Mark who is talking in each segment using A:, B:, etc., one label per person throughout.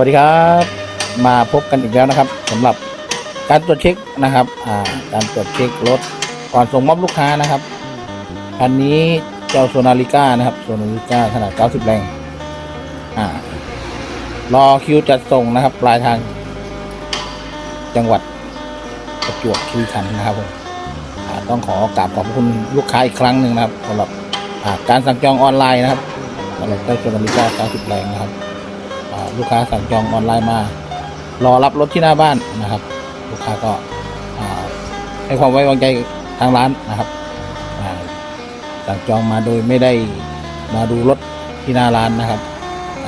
A: วัสดีครับ มาพบกันอีกแล้วนะครับสำหรับการตรวจเช็คนะครับการตรวจเช็ครถก่อนส่งมอบลูกค้านะครับคันนี้เจ้าโซนาลิก้านะครับโซนาลิก้าขนาด 90 แรงอ่ารอคิวจัดส่งนะครับ ปลายทาง จังหวัดประจวบคีรีขันธ์นะครับผมต้องขอกราบขอบคุณลูกค้าอีกครั้งหนึ่งนะครับสำหรับการสั่งจองออนไลน์นะครับสำหรับเจ้าโซนาลิก้า 90 แรงนะครับ ลูกค้าสั่งจองออนไลน์มา รอรับรถที่หน้าบ้านนะครับ ลูกค้าก็าให้ความไว้วางใจทางร้านนะครับสั่งจองมาโดยไม่ได้มาดูรถที่หน้าร้านนะครับ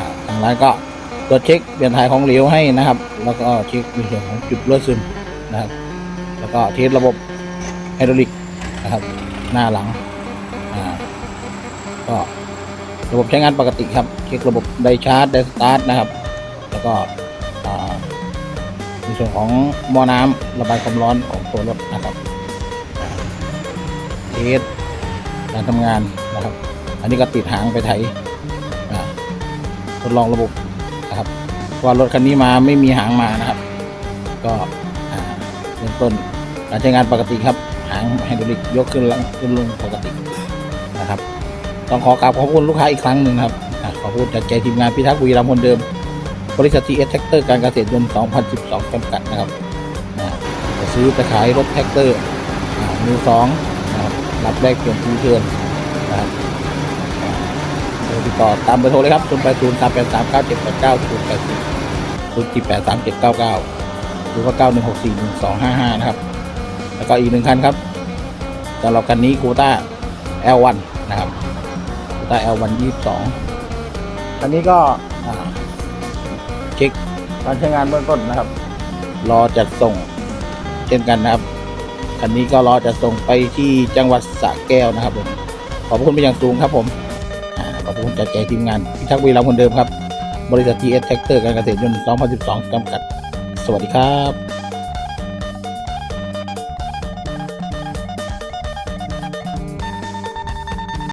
A: าทางร้านก็ตรวจเช็คเปลี่ยนถ่ายของเหลวให้นะครับ แล้วก็เช็คในส่วนของจุดรั่วซึมนะครับ แล้วก็เทสระบบไฮดรอลิกนะครับ หน้าหลัง ระบบใช้งานปกติครับ เช็คระบบไดชาร์จไดสตาร์ทนะครับ แล้วก็ในส่วนของหม้อน้ำระบายความร้อนของตัวรถนะครับเทสการทำงานนะครับ อันนี้ก็ติดหางไปไถทดลองระบบนะครับเพราะว่ารถคันนี้มาไม่มีหางมานะครับ ก็เริ่มต้นการใช้งานปกติครับ หางไฮดรอลิกยกขึ้นลงขึ้นลงปกตินะครับ ต้องขอกราบขอบคุณลูกค้าอีกครั้งหนึ่งครับขอบคุณจากใจทีมงานพิทักษ์บุรีรัมย์คนเดิม บริษัททีเอสแท็กเตอร์การเกษตรยนต์2012จำกัดนะครับจะซื้อไปขายรถแท็กเตอร์มือสองรับแรกเปลี่ยนทีเทิร์นนะครับติดต่อตามเบอร์โทรเลยครับ 0 8 0 3 8 3 9 7 8 9 0 8 0 0 8 3 7 9 9 0 9 1 6 4 1 2 5 5 นะครับ แล้วก็อีกหนึ่งคันครับสำหรับคันนี้คูต้า L1 นะครับ ได้ L1 22อันนี้ก็อ่าเช็คการใช้งานเบื้องต้นนะครับ รอจัดส่งเช่นกันนะครับคันนี้ก็รอจัดส่งไปที่จังหวัดสระแก้วนะครับผม ขอบคุณเป็นอย่างสูงครับผมอขอบคุณจากใจทีมงานพิทักษ์วีรัมคนเดิมครับ บริษัท TS Tractor การเกษตรยนต์ 2012จำกัด สวัสดีครับ